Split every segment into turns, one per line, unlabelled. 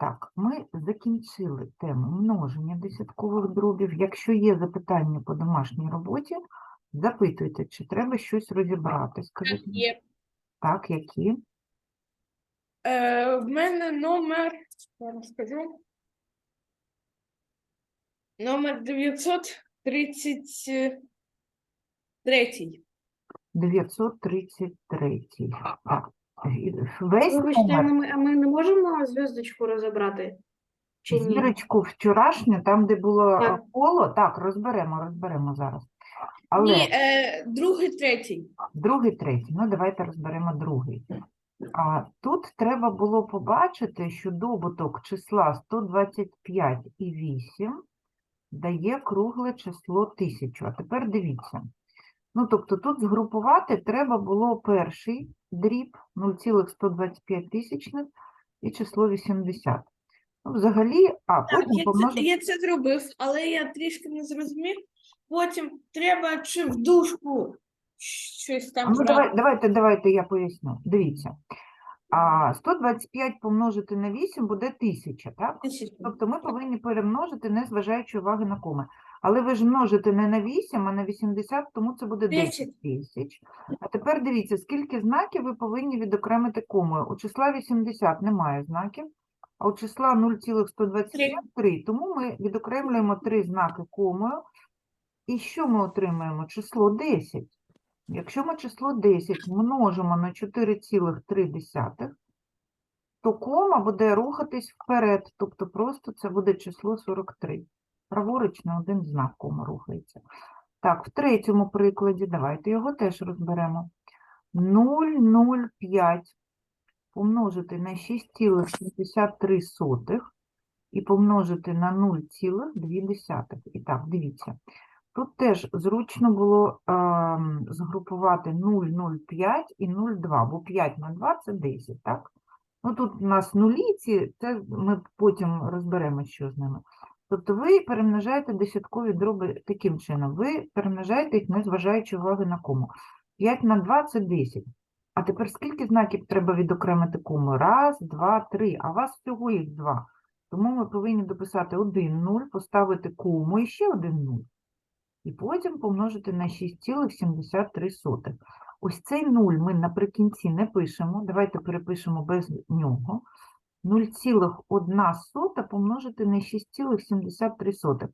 Так, ми закінчили тему множення десяткових дробів. Якщо є запитання по домашній роботі, запитуйте, чи треба щось розібрати. Скажіть.
Є.
так, які?
Е, в мене номер, зараз скажу. Номер 933.
933. Так, весь
Вибачте, а
номер.
ми, а ми не можемо зв'язочку розібрати? Чи ні?
Зірочку вчорашню, там, де було
Так.
коло, так, розберемо, розберемо зараз. Але
Ні, е, другий, третій.
другий, третій. Ну, давайте розберемо другий. А тут треба було побачити, що добуток числа 125 і 8 дає кругле число 1000. А тепер дивіться. Ну, тобто тут згрупувати треба було перший дріб 0,125 тисячних і число 80. Ну, взагалі, а
Так,
потім
я це,
помножити.
я це зробив, але я трішки не зрозумів. Потім треба чи в дужку щось там
Ну, давай, давайте, давайте я поясню. Дивіться. А 125 помножити на 8 буде 1000, так?
Тисячу.
Тобто ми повинні перемножити, не зважаючи уваги на коми. Але ви ж множите не на 8, а на 80, тому це буде 10 тисяч. А тепер дивіться, скільки знаків ви повинні відокремити комою. У числа 80 немає знаків, а у числа 0,125 – 3. Тому ми відокремлюємо 3 знаки комою. І що ми отримаємо? Число 10. Якщо ми число 10 множимо на 4,3, то кома буде рухатись вперед, тобто просто це буде число 43. Праворуч на один знак кома рухається. Так, в третьому прикладі, давайте його теж розберемо. 0,05 помножити на 6,73 і помножити на 0,2. І так, дивіться. Тут теж зручно було ем, згрупувати 0,05 і 0,2, бо 5 на 2 – це 10, так? Ну, тут у нас нуліці, це ми потім розберемо, що з ними. Тобто ви перемножаєте десяткові дроби таким чином. Ви перемножаєте їх, не зважаючи уваги на кому. 5 на 2 – це 10. А тепер скільки знаків треба відокремити кому? Раз, два, три. А у вас всього їх два. Тому ми повинні дописати 1 0, поставити кому і ще один 0. І потім помножити на 6,73. Ось цей 0 ми наприкінці не пишемо. Давайте перепишемо без нього. 0,1 помножити на 6,73.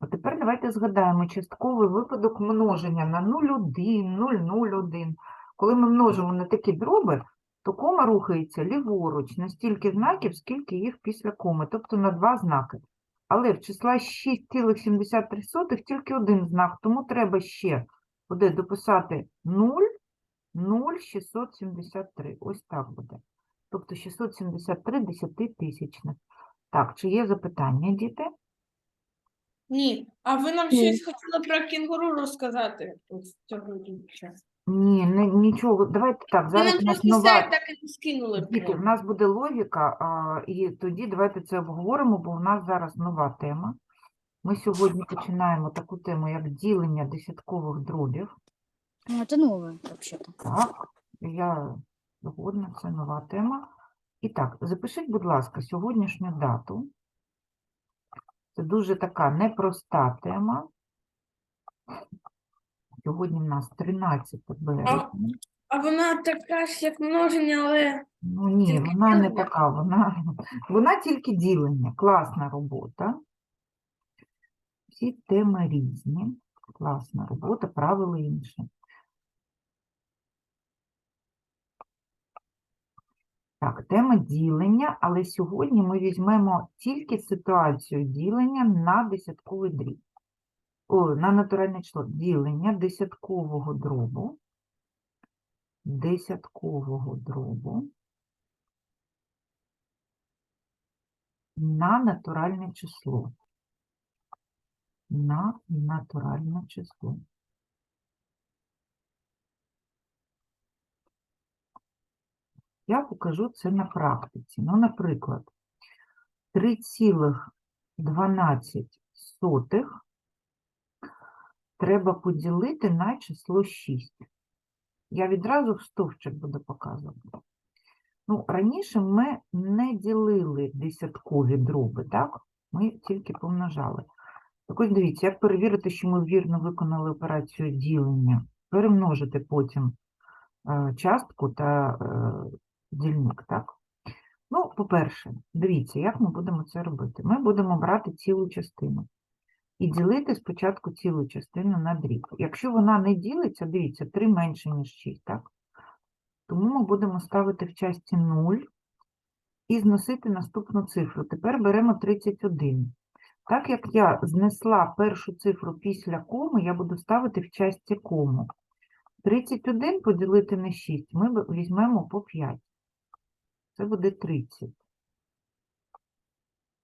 А тепер давайте згадаємо частковий випадок множення на 0,1, 0,01. Коли ми множимо на такі дроби, то кома рухається ліворуч на стільки знаків, скільки їх після коми, тобто на два знаки. Але в числа 6,73 тільки один знак, тому треба ще буде дописати 0, 0, 673. Ось так буде. Тобто 673 десятитисячних. Так, чи є запитання, діти?
Ні. А ви нам
Ні.
щось хотіли про кінгуру розказати ось цього дівча.
Ні, не, нічого. Давайте так,
Ви
зараз
нам
у нас
просто
нова...
сайт так і не скинули.
Діти, в нас буде логіка, а, і тоді давайте це обговоримо, бо в нас зараз нова тема. Ми сьогодні починаємо таку тему, як ділення десяткових дробів.
Ну, это новое, вообще-то.
Так, я згодна, це нова тема. І так, запишіть, будь ласка, сьогоднішню дату. Це дуже така непроста тема. Сьогодні в нас 13 березня.
А вона така ж, як множення, але
Ну ні,
Тільки
вона не така, вона, вона тільки ділення, класна робота. Всі теми різні, класна робота, правила інші. Так, тема ділення, але сьогодні ми візьмемо тільки ситуацію ділення на десятковий дріб. О, на натуральне число. Ділення десяткового дробу. Десяткового дробу. на натуральне число. На натуральне число. Я покажу це на практиці. Ну, наприклад, 3,12 треба поділити на число 6. Я відразу в стовпчик буду показувати. Ну, раніше ми не ділили десяткові дроби, так? Ми тільки помножали. Так ось дивіться, як перевірити, що ми вірно виконали операцію ділення? Перемножити потім е, частку та е, дільник, так? Ну, по-перше, дивіться, як ми будемо це робити. Ми будемо брати цілу частину і ділити спочатку цілу частину на дріб. Якщо вона не ділиться, дивіться, 3 менше, ніж 6, так? Тому ми будемо ставити в часті 0 і зносити наступну цифру. Тепер беремо 31. Так як я знесла першу цифру після коми, я буду ставити в часті кому. 31 поділити на 6 ми візьмемо по 5. Це буде 30.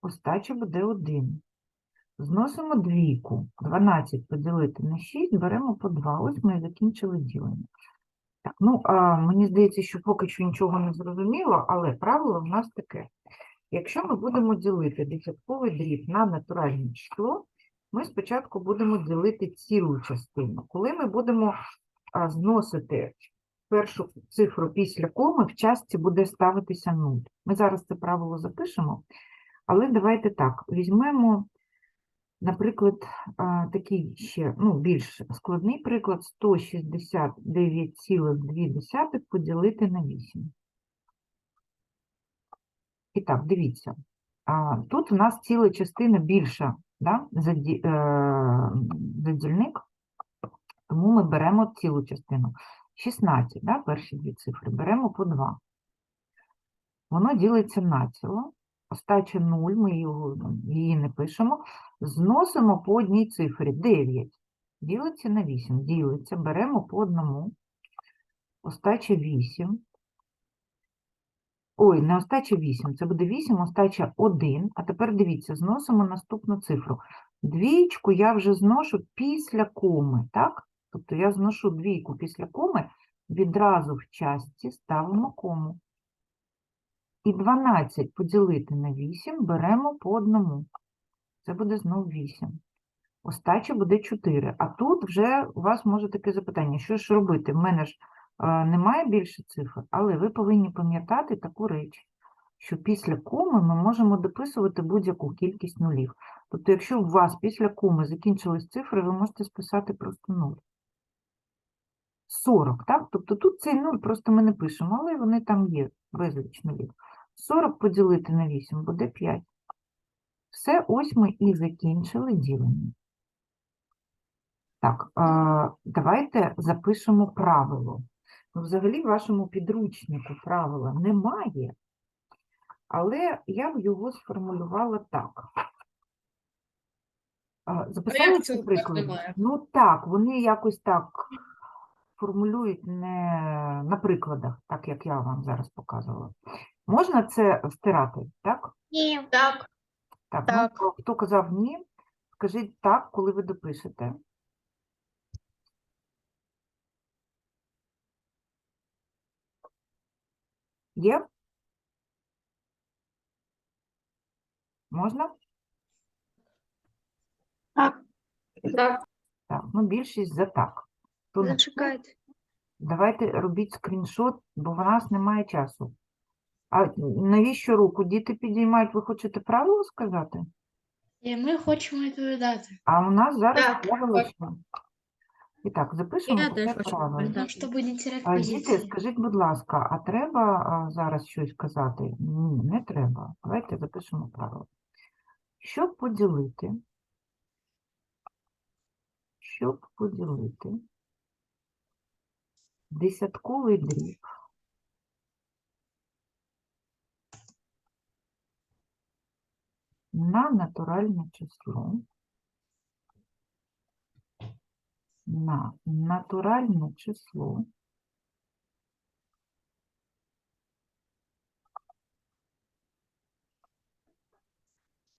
Остача буде 1. Зносимо двійку. 12 поділити на 6, беремо по 2. Ось ми і закінчили ділення. Так, ну, а, мені здається, що поки що нічого не зрозуміло, але правило в нас таке. Якщо ми будемо ділити десятковий дріб на натуральне число, ми спочатку будемо ділити цілу частину. Коли ми будемо зносити першу цифру після коми, в частці буде ставитися 0. Ми зараз це правило запишемо, але давайте так, візьмемо, наприклад, такий ще ну, більш складний приклад 169,2 поділити на 8. І так, дивіться. Тут у нас ціла частина більша да, за, е, дільник, тому ми беремо цілу частину. 16, да, перші дві цифри, беремо по 2. Воно ділиться націло. Остача 0, ми його, її не пишемо. Зносимо по одній цифрі 9. Ділиться на 8. Ділиться, беремо по одному. Остача 8. Ой, не остача 8, це буде 8, остача 1. А тепер дивіться, зносимо наступну цифру. Двічку я вже зношу після коми, так? Тобто я зношу двійку після коми, відразу в частці ставимо кому. І 12 поділити на 8 беремо по одному. Це буде знов 8. Остача буде 4. А тут вже у вас може таке запитання, що ж робити? В мене ж е, немає більше цифр, але ви повинні пам'ятати таку річ, що після коми ми можемо дописувати будь-яку кількість нулів. Тобто, якщо у вас після коми закінчились цифри, ви можете списати просто 0. 40, так? Тобто тут цей 0 просто ми не пишемо, але вони там є, безліч нулів. 40 поділити на 8 буде 5. Все, ось ми і закінчили ділення. Так, давайте запишемо правило. Ну, взагалі в вашому підручнику правила немає, але я б його сформулювала так. Записали ці приклади? Ну так, вони якось так формулюють не на прикладах, так як я вам зараз показувала. Можна це стирати, так?
Ні.
Так.
Так,
Так.
Ну, хто казав ні, скажіть так, коли ви допишете. Є? Можна?
Так.
Так, ну більшість за так. Хто не
Зачекайте.
Давайте робіть скріншот, бо в нас немає часу. А навіщо руку? Діти підіймають, ви хочете правило сказати?
І ми хочемо відповідати.
А у нас зараз
Так,
правило що? І так, запишемо
Я
це
хочу
правило.
відповідати.
щоб не
А, Діти, скажіть, будь ласка, а треба а, зараз щось казати? Ні, не треба. Давайте запишемо правило. Щоб поділити, щоб поділити десятковий дріб. На натуральне число, на натуральне число.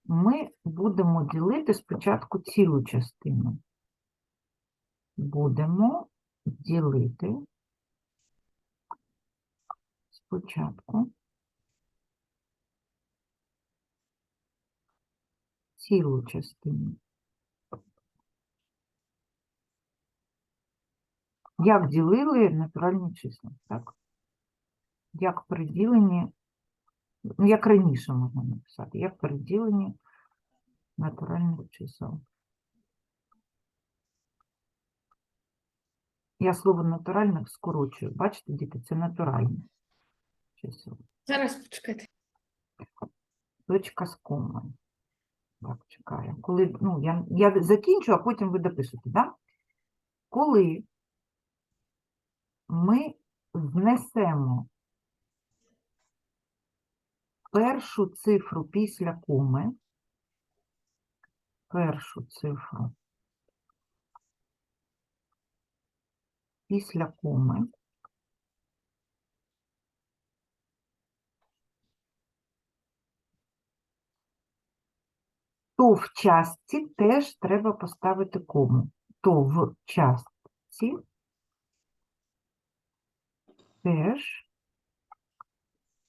Ми будемо ділити спочатку цілу частину. Будемо ділити спочатку цілу частину. Як ділили натуральні числа, так? як при діленні, ну, як раніше можна написати, як при діленні натуральних чисел. Я слово натуральних скорочую. Бачите, діти, це натуральні
Зараз почекайте.
Точка з комою. Так, чекаю. Коли, ну, я, я закінчу, а потім ви допишете, да? Коли ми внесемо першу цифру після коми, першу цифру після коми, то в частці теж треба поставити кому. То в частці теж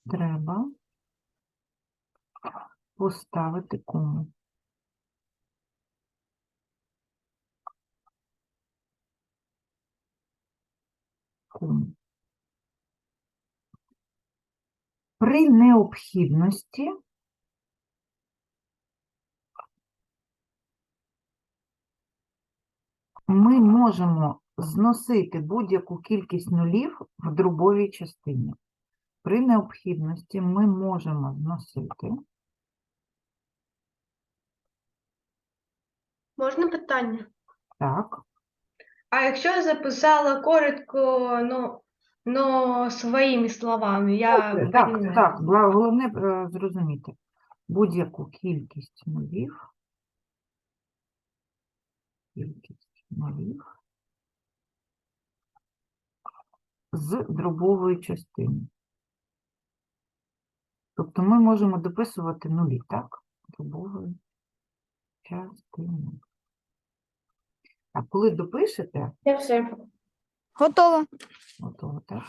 треба поставити кому. Кому. При необхідності ми можемо зносити будь-яку кількість нулів в дробовій частині. При необхідності ми можемо зносити.
Можна питання?
Так,
А якщо я записала коротко, ну, ну своїми словами, я
Добре, так, так, головне е, зрозуміти будь-яку кількість нулів. Кількість нулів з дробової частини. Тобто ми можемо дописувати нулі, так? Дробової частини. А коли допишете,
Я все.
Готово.
готово, так?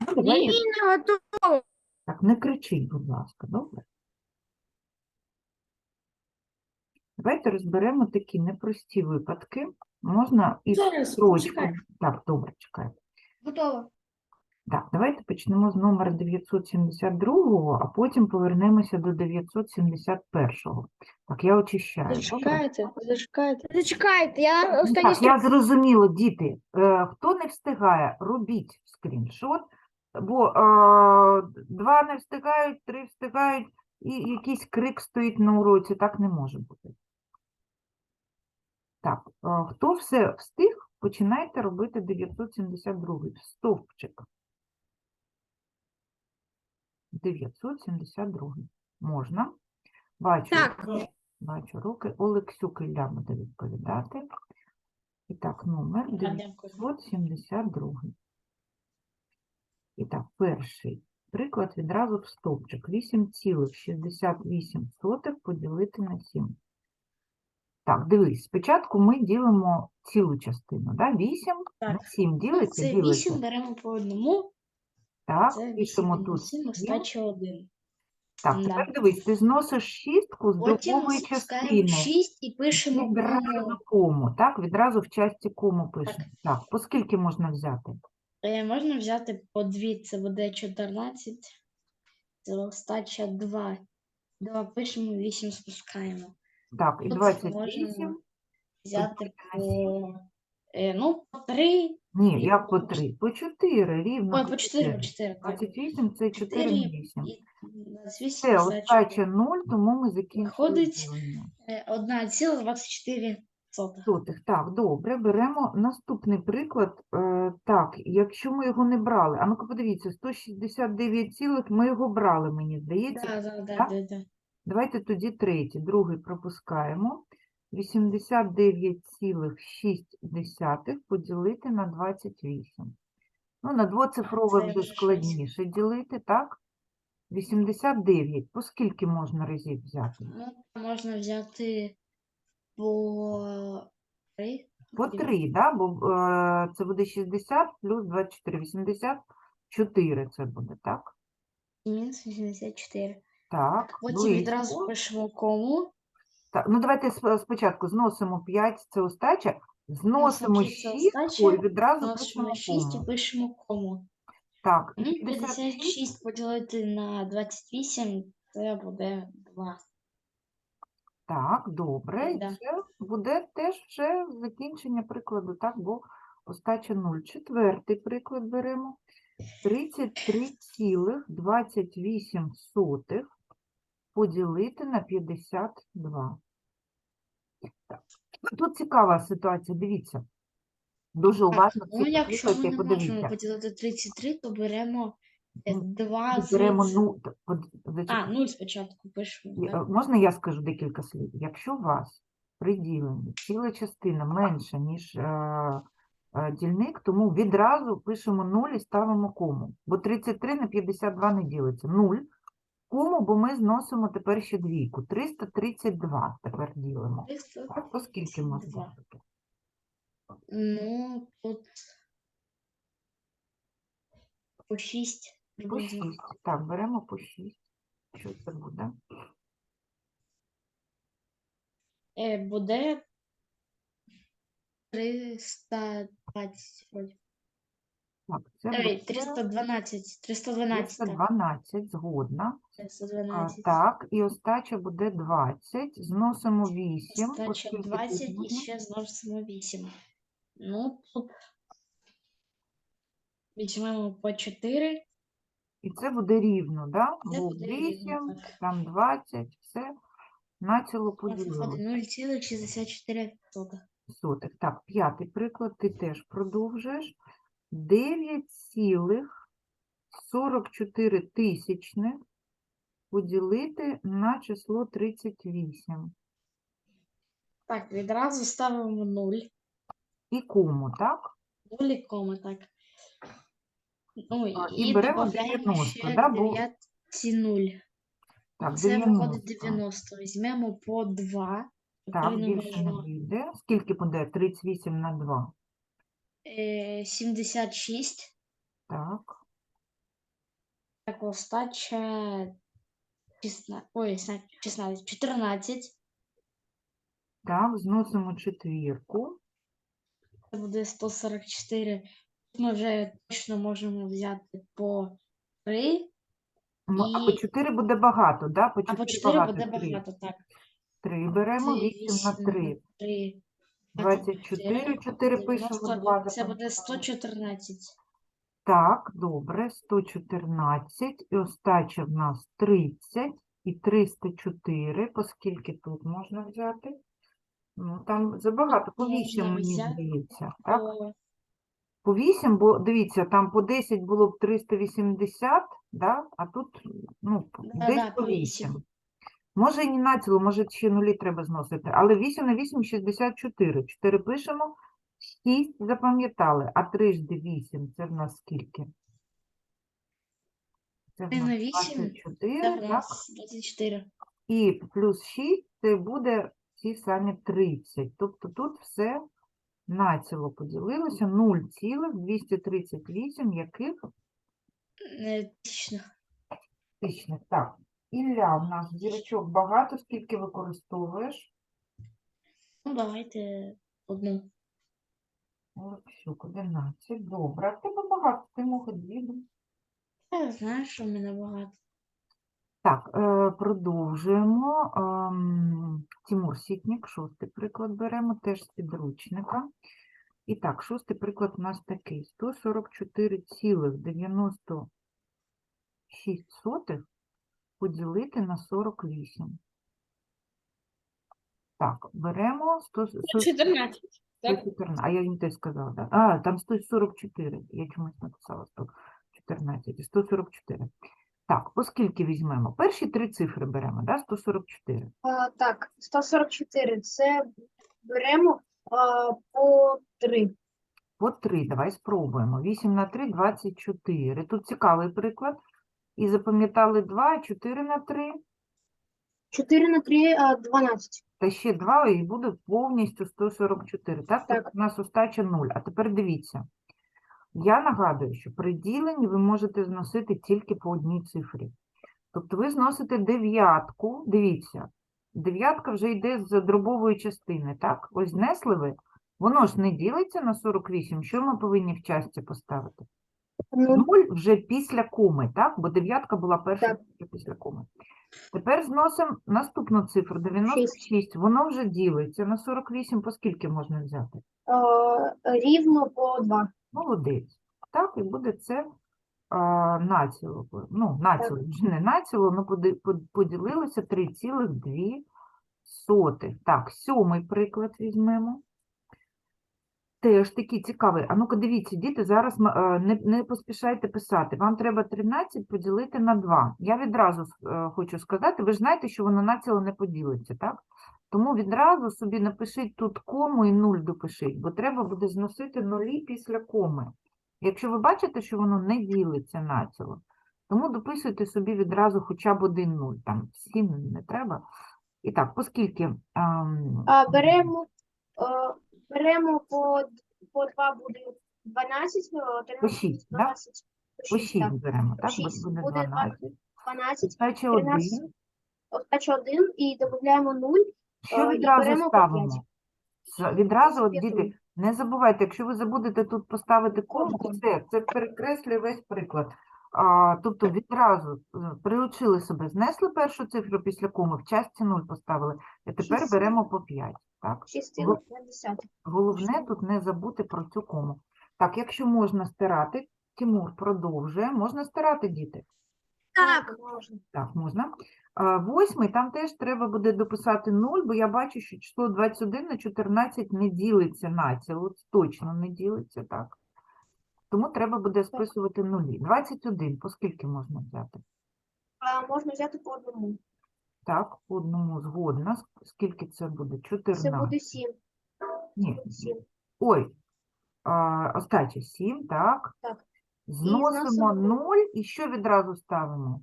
Ну, давайте
не готово.
Так, не кричіть, будь ласка, добре? Давайте розберемо такі непрості випадки. Можна і
Зараз
строчку. Так, добре, чекайте.
Готово.
Так, давайте почнемо з номера 972, а потім повернемося до 971. Так, я очищаю. добре?
Зачекайте, зачекайте.
Зачекайте, я
Ну,
останній
Так, я зрозуміла, діти. Е, Хто не встигає, робіть скріншот, бо е, два не встигають, три встигають, і якийсь крик стоїть на уроці. Так не може бути. Так, хто все встиг, починайте робити 972 стовпчик. 972. Можна? Бачу.
Так.
Бачу руки. Олексюк Ілля буде відповідати. І так, номер 972. І так, перший приклад відразу в стовпчик. 8,68 поділити на 7. Так, дивись, спочатку ми ділимо цілу частину, да? 8 на 7 ділиться,
Це
ділиться.
8 беремо по одному,
Так,
це 8
пишемо тут.
7,
7.
остача 1.
Так,
Да.
тепер дивись, ти зносиш шістку з
Потім спускаємо
частини.
6 і пишемо
Відразу
кому.
кому, так? Відразу в часті кому пишемо. Так, по скільки можна взяти?
Е, Можна взяти по 2, це буде 14. Це остача 2. 2 пишемо, 8 спускаємо.
Так, і
Тут
28.
можна взяти по, е, ну, по 3,
Ні, як по 3? По 4, рівно.
ой, по 4, по 4.
28 це 4
4
на 8.
і 28
Це
остача
остача 0, тому ми закінчили
Виходить,
ділення.
е, 1,24.
Сотих. Так, добре, беремо наступний приклад. Е, так, якщо ми його не брали, а ну-ка подивіться, 169 цілих, ми його брали, мені здається.
Да, да, да,
Так?
Да, да.
Давайте тоді третій, другий пропускаємо. 89,6 поділити на 28. Ну, на двоцифрове вже
вже
складніше ділити, так? 89. По скільки можна разів взяти?
Ну, можна взяти по 3.
По 3, да? бо е, це буде 60 плюс 24. 84 це буде, так?
Мінус 84.
Так,
Потім відразу пишемо кому.
Так, ну давайте спочатку зносимо 5, це остача, зносимо 6 і відразу пишемо
6 і пишемо кому.
Так,
Ну,
56
56 поділити на 28, це буде 2.
Так, добре. І
Да.
це буде теж вже закінчення прикладу, так, бо остача 0. Четвертий приклад беремо. 33,28 поділити на 52. Так. Тут цікава ситуація, дивіться. Дуже уважно
Ну, якщо ми не можемо поділити 33, то беремо е,
Ну,
2 з...
беремо, ну, т- от,
А, 0 спочатку пишемо. Так?
Можна я скажу декілька слів? Якщо у вас при діленні ціла частина менша, ніж е, е, дільник, тому відразу пишемо 0 і ставимо кому. Бо 33 на 52 не ділиться. 0. Кому, бо ми зносимо тепер ще двійку. 332 тепер ділимо.
300.
Так, то скільки можна
32. Ну, тут по 6
По
приблизно.
6. Так, беремо по 6. Що це буде?
Е, буде 320. вроді.
Так, це
Ой,
буде
312. 312. так,
312, згодна. А, так, і остача буде 20. Зносимо 8.
Остача
оскільки
20 і ще зносимо 8. Ну, тут візьмемо по 4.
І це буде рівно, да?
Це
Бо
буде рівно,
8,
так.
там 20, все націло
У нас
поділилося.
виходить 0,64.
Сотих. Так, п'ятий приклад, ти теж продовжуєш. 9,44 тисячних поділити на число 38.
Так, відразу ставимо 0.
І кому, так?
0 і кома, так. Ну,
А,
і,
і беремо
додаємо
90,
ще
да, бо-
9 0.
Так,
Це
90.
виходить 90. Візьмемо по 2.
Так, більше не вийде. Скільки буде? 38 на 2.
Е, 76.
Так.
Так, остача 16, ой, 16, 14.
Так, зносимо четвірку.
Це буде 144. Ми вже точно можемо взяти по 3.
М, А по
І-
4 буде багато, да? По
А по 4
багато.
буде
3.
багато, так.
3 беремо,
Це
8 на 3.
3.
24, 4 пишемо, 2
Це буде 114.
Так, добре, 114. І остача в нас 30 і 304. Поскільки тут можна взяти? Ну, там забагато, по
Можна
8, мені здається. Так?
По-
По 8, бо дивіться, там по 10 було б 380, да? а тут ну, п- десь по
8.
8. Може і не націло, може ще нулі треба зносити. Але 8 на 8 – 64. 4 пишемо, 6 запам'ятали, а 3 ж 8 – це в нас скільки? Це в нас
на вісім,
24, так?
24.
І плюс 6 – це буде ті самі 30. Тобто тут все націло поділилося. 0,238 яких
Е, Точно.
тисячних. Так, Ілля, в нас зірочок багато, скільки використовуєш?
Ну, давайте одну.
Олексюк, 11. Добре, а в тебе багато, ти мог дві.
Я знаю, що в мене багато.
Так, е, продовжуємо. Ем, Тимур Сітнік, шостий приклад беремо, теж з підручника. І так, шостий приклад у нас такий. 144,96 поділити на 48. Так, беремо 100, 100,
14. Так.
114, а я не те сказала, да? А, там 144, я чомусь написала 114, і 144. Так, оскільки візьмемо? Перші три цифри беремо, да? 144.
А, так, 144. Це беремо а, по 3.
По 3, давай спробуємо. 8 на 3 – 24. Тут цікавий приклад. І запам'ятали 2, 4 на 3,
4 на 3 а, 12.
та ще 2 і буде повністю 144. Так,
Так.
У нас остача 0. А тепер дивіться. Я нагадую, що при діленні ви можете зносити тільки по одній цифрі. Тобто ви зносите дев'ятку, дивіться, дев'ятка вже йде з дробової частини, так? Ось знесли ви, воно ж не ділиться на 48, що ми повинні в часті поставити?
Нуль.
0 вже після коми, так? Бо дев'ятка була перша
Так.
після коми. Тепер зносимо наступну цифру 96. Воно вже ділиться на 48, по скільки можна взяти?
Е, Рівно по 2.
Молодець. Так, і буде це а, націло. Ну, націло, вже не націло, ну поди- под- поділилося 3,2. Так, сьомий приклад візьмемо. Теж такий цікавий. А ну-ка дивіться, діти, зараз е, не, не поспішайте писати. Вам треба 13 поділити на 2. Я відразу е, хочу сказати, ви ж знаєте, що воно націло не поділиться, так? Тому відразу собі напишіть тут кому і 0 допишіть, бо треба буде зносити нулі після коми. Якщо ви бачите, що воно не ділиться націло, тому дописуйте собі відразу хоча б один нуль, там 7 не треба. І так, оскільки ем,
А, беремо, е, беремо по, по 2 буде 12, е, 13,
По шість, да?
12,
по
шість,
6 беремо, так?
шість.
Буде
Буде
12.
12,
Остача
13.
1.
остача 1 і додаємо 0.
Що
Е, і
відразу
беремо по
ставимо?
п'ять.
Відразу, от,
П'яту.
діти, не забувайте, якщо ви забудете тут поставити кому, все, це перекреслює весь приклад. А, тобто відразу е, себе, знесли першу цифру після коми, в частці 0 поставили, і тепер
Шість.
беремо по 5. Так?
6,5.
Головне тут не забути про цю кому. Так, якщо можна стирати, Тимур продовжує. Можна стирати, діти?
Так. Можна.
Так, можна. Восьмий, там теж треба буде дописати 0, бо я бачу, що число 21 на 14 не ділиться націло, точно не ділиться, так. Тому треба буде списувати нулі. 21, по скільки можна взяти?
А, можна взяти по одному.
Так, одному згодна. Скільки це буде? 14.
Це буде 7.
Ні,
7.
ой, а, остача 7, так.
Так.
Зносимо
зносимо
0 і що відразу ставимо?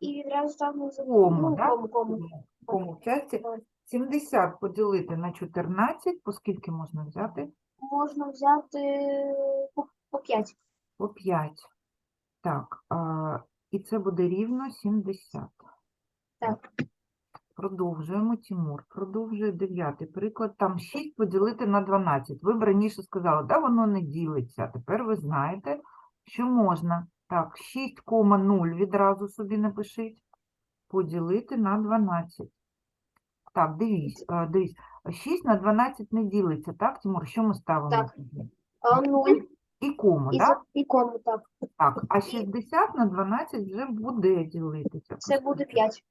І відразу ставимо за
Кому, так?
кому, кому.
Кому в часті? 70 поділити на 14, по скільки можна взяти?
Можна взяти по, по 5.
По 5. Так, а, і це буде рівно 70.
Так.
Продовжуємо, Тимур. Продовжує дев'ятий приклад. Там 6 поділити на 12. Ви б раніше сказали, да, воно не ділиться. Тепер ви знаєте, що можна. Так, 6,0 відразу собі напишіть. Поділити на 12. Так, дивись, а, дивись. 6 на 12 не ділиться, так, Тимур? Що ми ставимо?
Так. 0.
І кому,
І,
так?
і кому, так.
Так, а 60 на 12 вже буде ділитися.
Це буде 5.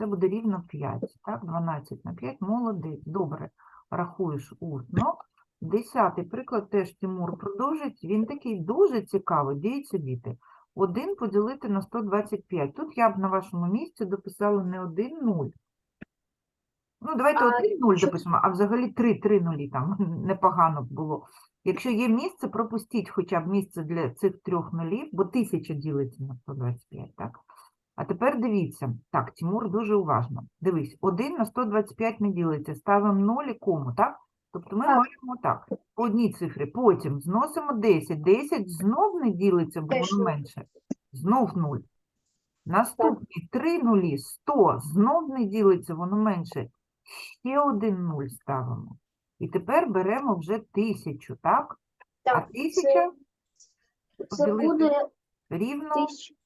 Це буде рівно 5. Так, 12 на 5. Молодець. Добре. Рахуєш усно. Десятий приклад теж Тимур продовжить. Він такий дуже цікавий. Дивіться, діти. 1 поділити на 125. Тут я б на вашому місці дописала не 1, 0. Ну, давайте
А
1, 0 допишемо, а взагалі 3, 3 нулі там непогано б було. Якщо є місце, пропустіть хоча б місце для цих трьох нулів, бо 1000 ділиться на 125, так? А тепер дивіться. Так, Тимур дуже уважно. Дивись, 1 на 125 не ділиться. Ставимо 0 і кому, так? Тобто ми маємо так, по одній цифрі. Потім зносимо 10. 10 знов не ділиться, бо воно менше. Знов 0. Наступні 3 нулі, 100, знов не ділиться, воно менше. Ще один 0 ставимо. І тепер беремо вже 1000, так? А
Так,
1000
це
поділити
буде
рівно
1000.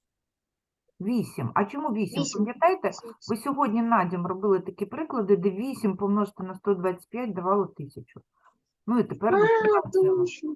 8. А чому 8?
Вісім.
Пам'ятаєте, ви сьогодні на дім робили такі приклади, де 8 помножити на 125 давало 1000. Ну і тепер
А,
виконуємо.
точно.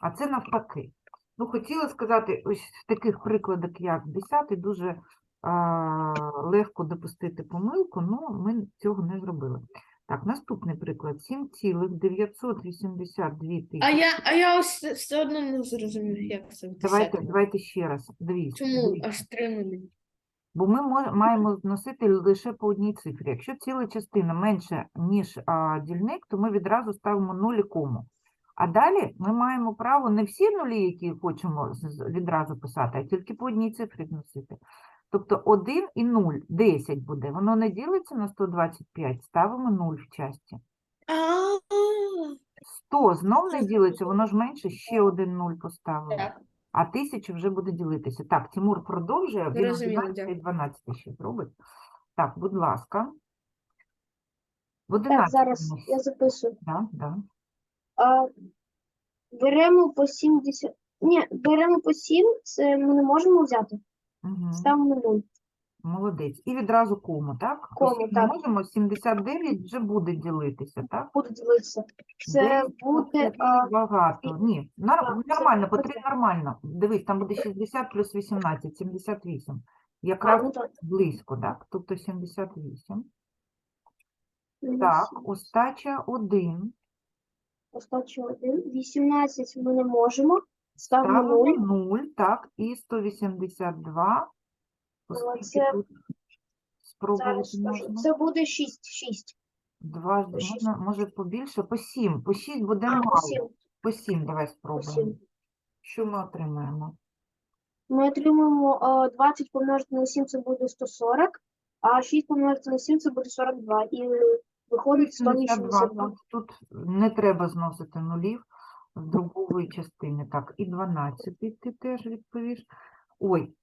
А це навпаки. Ну, хотіла сказати, ось в таких прикладах, як 10, дуже а, легко допустити помилку, але ми цього не зробили. Так, наступний приклад. 7,982 тисячі.
А я, а я ось все одно не зрозумів, як це
Давайте, давайте ще раз. Дивіться.
Чому
дивіться.
аж три нулі?
Бо ми мож- маємо зносити лише по одній цифрі. Якщо ціла частина менше, ніж а, дільник, то ми відразу ставимо 0 і кому. А далі ми маємо право не всі нулі, які хочемо з- з- відразу писати, а тільки по одній цифрі зносити. Тобто 1 і 0, 10 буде. Воно не ділиться на 125, ставимо 0 в часті. 100 знов не ділиться, воно ж менше, ще один 0 поставили.
Так.
А 1000 вже буде ділитися. Так, Тимур продовжує, він
Зрозуміло,
11 і 12 ще зробить. Так, будь ласка. В
Так, зараз я записую.
Да, да.
А, беремо по 70, Ні, беремо по 7, це ми не можемо взяти.
Угу.
Ставимо на 0.
Молодець. І відразу кому, так?
Кому,
сім
так.
можемо, 79 вже буде ділитися, так?
Буде ділитися. Це
Десь
буде а,
багато. Ні, нар-
це
нормально, по
буде
3 нормально. Дивись, там буде 60 плюс 18, 78. Якраз
ну, так.
близько, так? Тобто 78. Так, остача 1.
Остача 1. 18 ми не можемо. Ставимо 0.
Ставимо 0, так, і 182. Оскільки
це
тут спробувати
Зараз скажу.
можна?
Це буде 6. 6.
Дважди,
по шість.
можна, може побільше? По 7. По 6 буде
А,
мало.
7.
По 7 давай спробуємо.
7.
Що ми отримаємо?
Ми отримаємо а, 20 помножити на 7 це буде 140, а 6 помножити на 7 це буде 42. І виходить
82.
182.
Тут, тут не треба зносити нулів з дробової частини. Так, і 12 ти теж відповіш. Ой,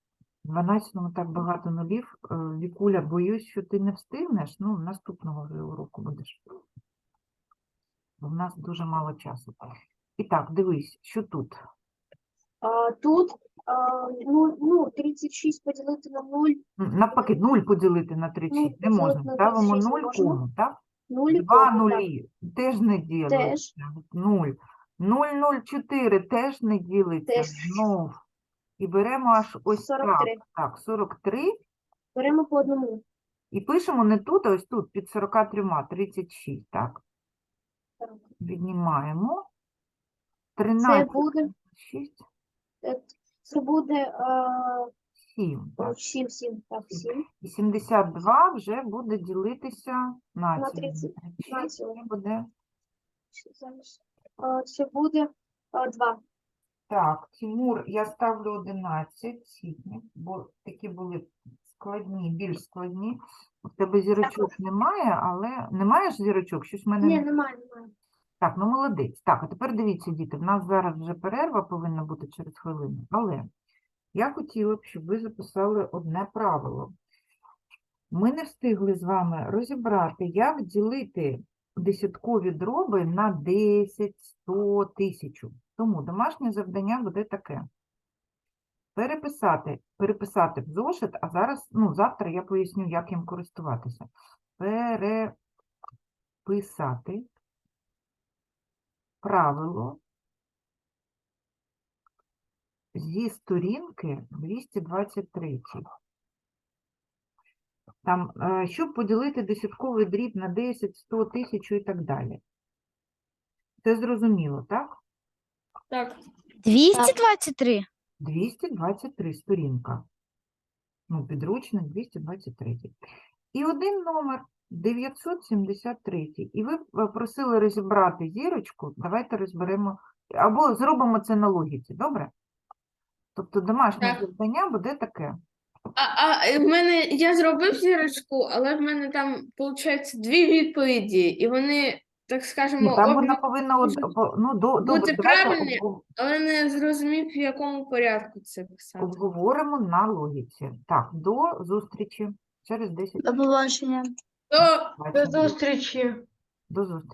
в 12 так багато нулів. Е, Вікуля, боюсь, що ти не встигнеш. Ну, наступного вже уроку будеш. Бо в нас дуже мало часу. І так, дивись, що тут?
А, тут а, ну, ну, 36 поділити на 0,
М, Навпаки, 0 поділити на 36 не можна. Ставимо
36
0 кому, так?
0 і
Два нулі теж не ділиться. Нуль. 004 теж не ділиться
Теж.
знов. І беремо аж ось
43.
так. Так, 43.
Беремо по одному.
І пишемо не тут, а ось тут, під 43, 36, так? Віднімаємо.
Це
13,
буде,
6,
е, це буде а,
7. Так.
7, 7, так, 7.
І 72 вже буде ділитися на,
На
ці
30,
36,
на
це буде
це буде а, 2.
Так, Тимур, я ставлю 11 сітник, бо такі були складні, більш складні. У тебе зірочок немає, але не маєш зірочок? Щось в мене
Ні,
не...
немає, немає.
Так, ну молодець. Так, а тепер дивіться, діти, в нас зараз вже перерва повинна бути через хвилину, але я хотіла б, щоб ви записали одне правило. Ми не встигли з вами розібрати, як ділити десяткові дроби на 10, 100, 1000. Тому домашнє завдання буде таке. Переписати, переписати в зошит, а зараз, ну, завтра я поясню, як їм користуватися. Переписати правило зі сторінки 223. Там, е, щоб поділити десятковий дріб на 10, 100, 1000 і так далі. Це зрозуміло, так?
Так.
223.
223 сторінка. Ну, підручник 223. І один номер 973. І ви просили розібрати зірочку. Давайте розберемо, або зробимо це на логіці, добре? Тобто домашнє завдання буде таке.
А, а е, в мене я зробив зірочку, але в мене там, виходить, дві відповіді, і вони, так скажемо,
Ні, там
обі-
вона повинна, од- по- ну, до, добре,
бути
давайте
правильні.
обгов-
але не зрозумів, в якому порядку це писати.
обговоримо на логіці. Так, до зустрічі через 10
До побачення.
То
До зустрічі.
До зустрічі.